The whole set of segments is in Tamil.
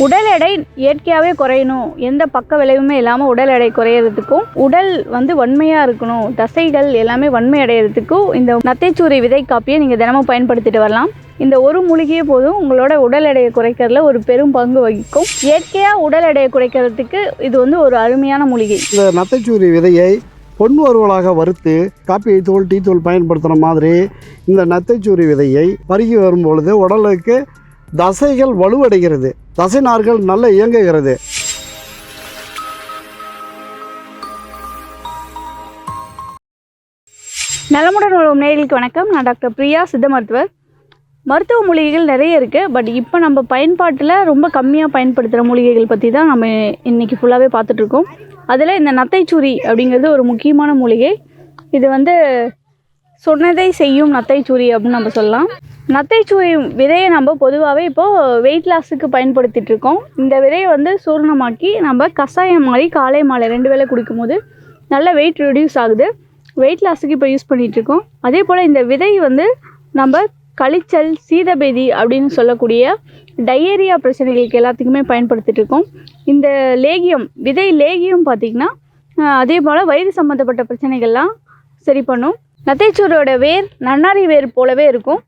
உடல் எடை இயற்கையாகவே குறையணும். எந்த பக்க விளைவுமே இல்லாமல் உடல் எடை குறையிறதுக்கும் உடல் வந்து வன்மையாக இருக்கணும். தசைகள் எல்லாமே வன்மை அடையிறதுக்கும் இந்த நத்தைச்சூரி விதை காப்பியை நீங்கள் தினமும் பயன்படுத்திட்டு வரலாம். இந்த ஒரு மூலிகையே போதும். உங்களோட உடல் எடையை குறைக்கிறதுல ஒரு பெரும் பங்கு வகிக்கும். இயற்கையாக உடல் எடையை குறைக்கிறதுக்கு இது வந்து ஒரு அருமையான மூலிகை. இந்த நத்தைச்சூரி விதையை பொன் வருவலாக வறுத்து காப்பி தூள் டீ தூள் பயன்படுத்துகிற மாதிரி இந்த நத்தைச்சூரி விதையை பருகி வரும் பொழுது உடலுக்கு தசைகள் வலுவடைகிறது. தசைநார்கள் நல்ல இயங்குகிறது. நலமுடன் உள்ள நேயர்களுக்கு வணக்கம். நான் டாக்டர் பிரியா சித்த மருத்துவர் மருத்துவ மூலிகைகள் நிறைய இருக்குது பட் இப்போ நம்ம பயன்பாட்டில் ரொம்ப கம்மியாக பயன்படுத்துகிற மூலிகைகள் பற்றி தான் நம்ம இன்றைக்கி ஃபுல்லாகவே பார்த்துட்ருக்கோம். அதில் இந்த நத்தைச்சூரி அப்படிங்கிறது ஒரு முக்கியமான மூலிகை. இது வந்து சொன்னதை செய்யும் நத்தைச்சூரி அப்படின்னு நம்ம சொல்லலாம். நத்தைச்சுவை விதையை நம்ம பொதுவாகவே இப்போது வெயிட் லாஸுக்கு பயன்படுத்திகிட்ருக்கோம் இந்த விதையை வந்து சூர்ணமாக்கி நம்ம கஷாயம் மாதிரி காலை மாலை ரெண்டு வேளை குடிக்கும்போது நல்ல வெயிட் ரெடியூஸ் ஆகுது. வெயிட் லாஸுக்கு இப்போ யூஸ் பண்ணிகிட்ருக்கோம் அதே போல் இந்த விதை வந்து நம்ம கழிச்சல் சீதபேதி அப்படின்னு சொல்லக்கூடிய டயேரியா பிரச்சனைகளுக்கு எல்லாத்துக்குமே பயன்படுத்திகிட்ருக்கோம் இந்த லேகியம் விதை லேகியம் பார்த்திங்கன்னா அதே போல் வயிறு சம்மந்தப்பட்ட பிரச்சனைகள்லாம் சரி பண்ணும். நத்தைச்சூரோட வேர் நன்னாரி வேர் போலவே இருக்கும்.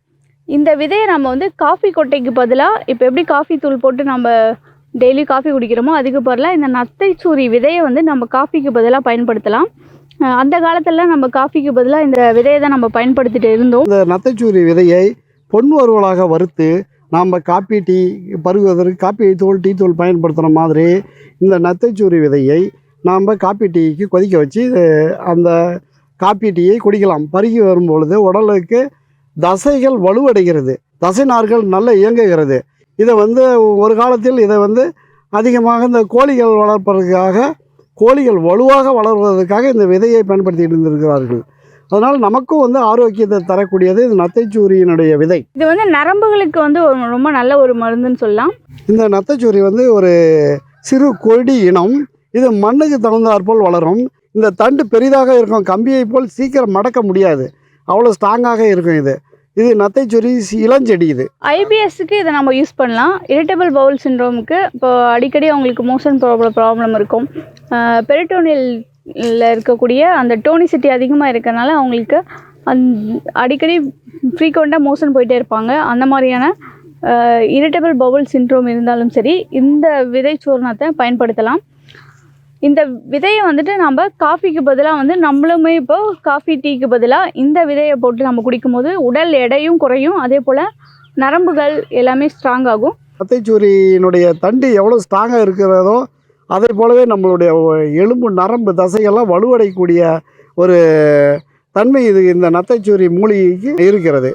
இந்த விதையை நம்ம வந்து காஃபி கொட்டைக்கு பதிலாக இப்போ எப்படி காஃபி தூள் போட்டு நம்ம டெய்லி காஃபி குடிக்கிறோமோ அதுக்கு பதிலாக இந்த நத்தைச்சூரி விதையை வந்து நம்ம காஃபிக்கு பதிலாக பயன்படுத்தலாம். அந்த காலத்தில் நம்ம காஃபிக்கு பதிலாக இந்த விதையை தான் நம்ம பயன்படுத்திட்டு இருந்தோம். இந்த நத்தைச்சூரி விதையை பொன் வருவலாக வறுத்து நாம் காப்பி டீ பருகுவதற்கு காப்பி தூள் டீ தூள் பயன்படுத்துகிற மாதிரி இந்த நத்தைச்சூரி விதையை நாம் காப்பி டீக்கு கொதிக்க வச்சு அந்த காப்பி டீயை குடிக்கலாம். பருகி வரும்பொழுது உடலுக்கு தசைகள் வலுவடைகிறது. தசை நார்கள் நல்ல இயங்குகிறது. இதை வந்து ஒரு காலத்தில் இதை வந்து அதிகமாக இந்த கோழிகள் வளர்ப்பதற்காக கோழிகள் வலுவாக வளர்வதற்காக இந்த விதையை பயன்படுத்திட்டு இருந்திருக்கிறார்கள். அதனால் நமக்கும் வந்து ஆரோக்கியத்தை தரக்கூடியது இந்த நத்தைச்சூரியினுடைய விதை. இது வந்து நரம்புகளுக்கு வந்து ரொம்ப நல்ல ஒரு மருந்துன்னு சொல்லலாம். இந்த நத்தைச்சூரி வந்து ஒரு சிறு கொடி இனம். இது மண்ணுக்கு தகுந்தாற்போல் வளரும். இந்த தண்டு பெரிதாக இருக்கும். கம்பியை போல் சீக்கிரம் மடக்க முடியாது. அவ்வளோ ஸ்ட்ராங்காக இருக்கும் இது. இது நத்தைச்சூரி இளஞ்செடி இது. ஐபிஎஸ்க்கு இதை நம்ம யூஸ் பண்ணலாம். இரிட்டபிள் பவுல் சிண்ட்ரோமுக்கு இப்போ அடிக்கடி அவங்களுக்கு மோஷன் ப்ராப்ளம் ப்ராப்ளம் இருக்கும். பெரிட்டோனியலில் இருக்கக்கூடிய அந்த டோனிசிட்டி அதிகமாக இருக்கிறனால அவங்களுக்கு அந் அடிக்கடி ஃப்ரீக்வெண்ட்டாக மோஷன் போயிட்டே இருப்பாங்க. அந்த மாதிரியான இரிட்டபிள் பவுல் சிண்ட்ரோம் இருந்தாலும் சரி இந்த விதை சூர்ணத்தை பயன்படுத்தலாம். இந்த விதையை வந்துட்டு நம்ம காஃபிக்கு பதிலாக வந்து நம்மளுமே இப்போ காஃபி டீக்கு பதிலாக இந்த விதையை போட்டு நம்ம குடிக்கும்போது உடல் எடையும் குறையும். அதே போல் நரம்புகள் எல்லாமே ஸ்ட்ராங் ஆகும். நத்தைச்சூரியினுடைய தண்டு எவ்வளோ ஸ்ட்ராங்காக இருக்கிறதோ அதே போலவே நம்மளுடைய எலும்பு நரம்பு தசைகள்லாம் வலுவடையக்கூடிய ஒரு தன்மை இது இந்த நத்தைச்சூரி மூலிகைக்கு இருக்கிறது.